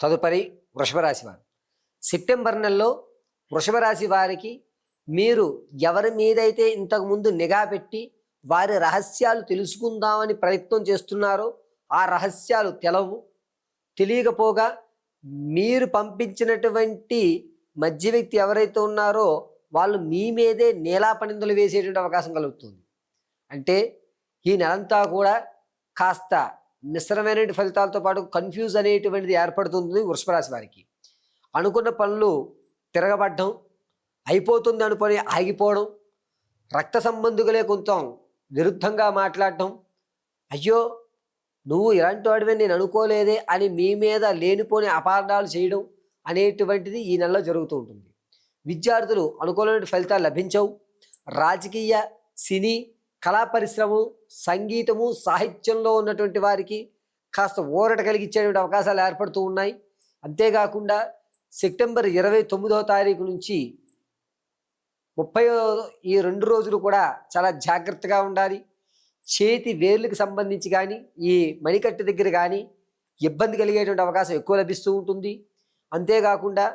తదుపరి వృషభరాశి వారు. సెప్టెంబర్ నెలలో వృషభరాశి వారికి మీరు ఎవరి మీదైతే ఇంతకుముందు నిఘా పెట్టి వారి రహస్యాలు తెలుసుకుందామని ప్రయత్నం చేస్తున్నారో ఆ రహస్యాలు తెలవు. తెలియకపోగా మీరు పంపించినటువంటి మధ్య వ్యక్తి ఎవరైతే ఉన్నారో వాళ్ళు మీ మీదే నీలాపనిందులు వేసేటువంటి అవకాశం కలుగుతుంది. అంటే ఈ నెలంతా కూడా కాస్త మిశ్రమైన ఫలితాలతో పాటు కన్ఫ్యూజ్ అనేటువంటిది ఏర్పడుతుంది వృషభరాశి వారికి. అనుకున్న పనులు తిరగబడ్డం అయిపోతుంది అనుకొని ఆగిపోవడం రక్త సంబంధులే కొంచెం విరుద్ధంగా మాట్లాడటం అయ్యో నువ్వు ఇలాంటి వాడివే నేను అనుకోలేదే అని మీ మీద లేనిపోని అపార్థాలు చేయడం అనేటువంటిది ఈ నెలలో జరుగుతూ ఉంటుంది. విద్యార్థులు అనుకూలమైన ఫలితాలు లభించవు. రాజకీయ సినీ కళా పరిశ్రమ సంగీతము సాహిత్యంలో ఉన్నటువంటి వారికి కాస్త ఊరట కలిగించేటువంటి అవకాశాలు ఏర్పడుతూ ఉన్నాయి. అంతేకాకుండా సెప్టెంబర్ ఇరవై తొమ్మిదవ తారీఖు నుంచి ముప్పై ఈ రెండు రోజులు కూడా చాలా జాగ్రత్తగా ఉండాలి. చేతి వేర్లకు సంబంధించి కానీ ఈ మణికట్టు దగ్గర కానీ ఇబ్బంది కలిగేటువంటి అవకాశం ఎక్కువ లభిస్తూ ఉంటుంది. అంతేకాకుండా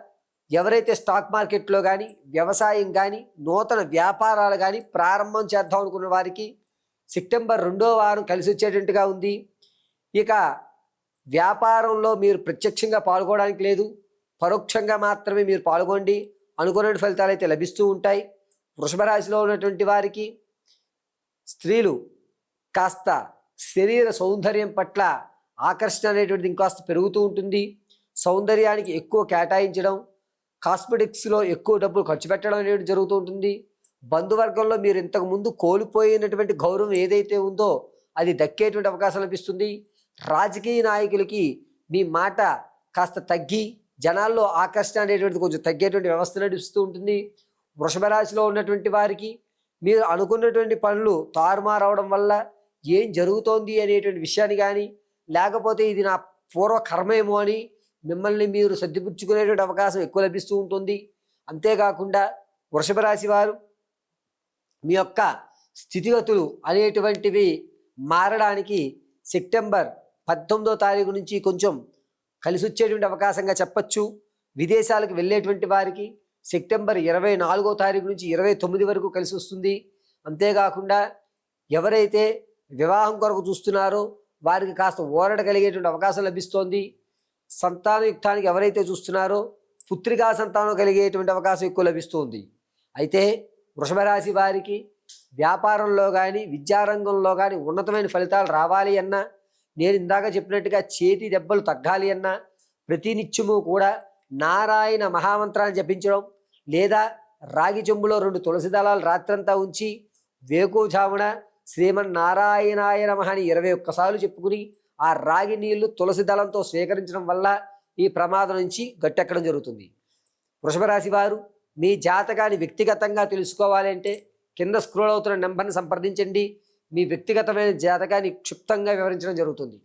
ఎవరైతే స్టాక్ మార్కెట్లో కానీ వ్యవసాయం కానీ నూతన వ్యాపారాలు కానీ ప్రారంభం చేద్దాం అనుకున్న వారికి సెప్టెంబర్ రెండో వారం కలిసి వచ్చేటట్టుగా ఉంది. ఇక వ్యాపారంలో మీరు ప్రత్యక్షంగా పాల్గొనడానికి లేదు. పరోక్షంగా మాత్రమే మీరు పాల్గొండి. అనుకున్న ఫలితాలు అయితే లభిస్తూ ఉంటాయి. వృషభ రాశిలో ఉన్నటువంటి వారికి స్త్రీలు కాస్త శరీర సౌందర్యం పట్ల ఆకర్షణ అనేటువంటిది ఇంకాస్త పెరుగుతూ ఉంటుంది. సౌందర్యానికి ఎక్కువ కేటాయించడం కాస్మెటిక్స్లో ఎక్కువ డబ్బులు ఖర్చు పెట్టడం అనేది జరుగుతూ ఉంటుంది. బంధువర్గంలో మీరు ఇంతకుముందు కోల్పోయినటువంటి గౌరవం ఏదైతే ఉందో అది దక్కేటువంటి అవకాశం లభిస్తుంది. రాజకీయ నాయకులకి మీ మాట కాస్త తగ్గి జనాల్లో ఆకర్షణ అనేటువంటిది కొంచెం తగ్గేటువంటి వ్యవస్థ నడుస్తూ ఉంటుంది. వృషభ రాశిలో ఉన్నటువంటి వారికి మీరు అనుకున్నటువంటి పనులు తారుమారవడం వల్ల ఏం జరుగుతోంది అనేటువంటి విషయాన్ని కానీ లేకపోతే ఇది నా పూర్వ కర్మేమో అని మిమ్మల్ని మీరు సర్దిపుచ్చుకునేటువంటి అవకాశం ఎక్కువ లభిస్తూ ఉంటుంది. అంతేకాకుండా వృషభ రాశి వారు మీ యొక్క స్థితిగతులు అనేటువంటివి మారడానికి సెప్టెంబర్ పద్దెనిమిదో తారీఖు నుంచి కొంచెం కలిసి వచ్చేటువంటి అవకాశంగా చెప్పచ్చు. విదేశాలకు వెళ్ళేటువంటి వారికి సెప్టెంబర్ ఇరవై నాలుగో తారీఖు నుంచి ఇరవై తొమ్మిది వరకు కలిసి వస్తుంది అంతేకాకుండా ఎవరైతే వివాహం కొరకు చూస్తున్నారో వారికి కాస్త ఓరట కలిగేటువంటి అవకాశం లభిస్తోంది. సంతానయుక్తానికి ఎవరైతే చూస్తున్నారో పుత్రికా సంతానం కలిగేటువంటి అవకాశం ఎక్కువ లభిస్తుంది. అయితే వృషభ రాశి వారికి వ్యాపారంలో కానీ విద్యారంగంలో కానీ ఉన్నతమైన ఫలితాలు రావాలి అన్నా నేను ఇందాక చెప్పినట్టుగా చేతి దెబ్బలు తగ్గాలి అన్నా ప్రతినిత్యము కూడా నారాయణ మహామంత్రాన్ని జపించడం లేదా రాగి చెంబులో రెండు తులసి దళాలు రాత్రంతా ఉంచి వేకుజామున శ్రీమన్నారాయణాయ నారాయణాయ అని ఇరవై ఒక్కసార్లు చెప్పుకుని ఆ రాగి నీళ్ళు తులసి దళంతో స్వీకరించడం వల్ల ఈ ప్రమాదం నుంచి గట్టెక్కడం జరుగుతుంది. వృషభ రాశి వారు మీ జాతకాన్ని వ్యక్తిగతంగా తెలుసుకోవాలి అంటే కింద స్క్రోల్ అవుతున్న నెంబర్ని సంప్రదించండి. మీ వ్యక్తిగతమైన జాతకాన్ని క్షుప్తంగా వివరించడం జరుగుతుంది.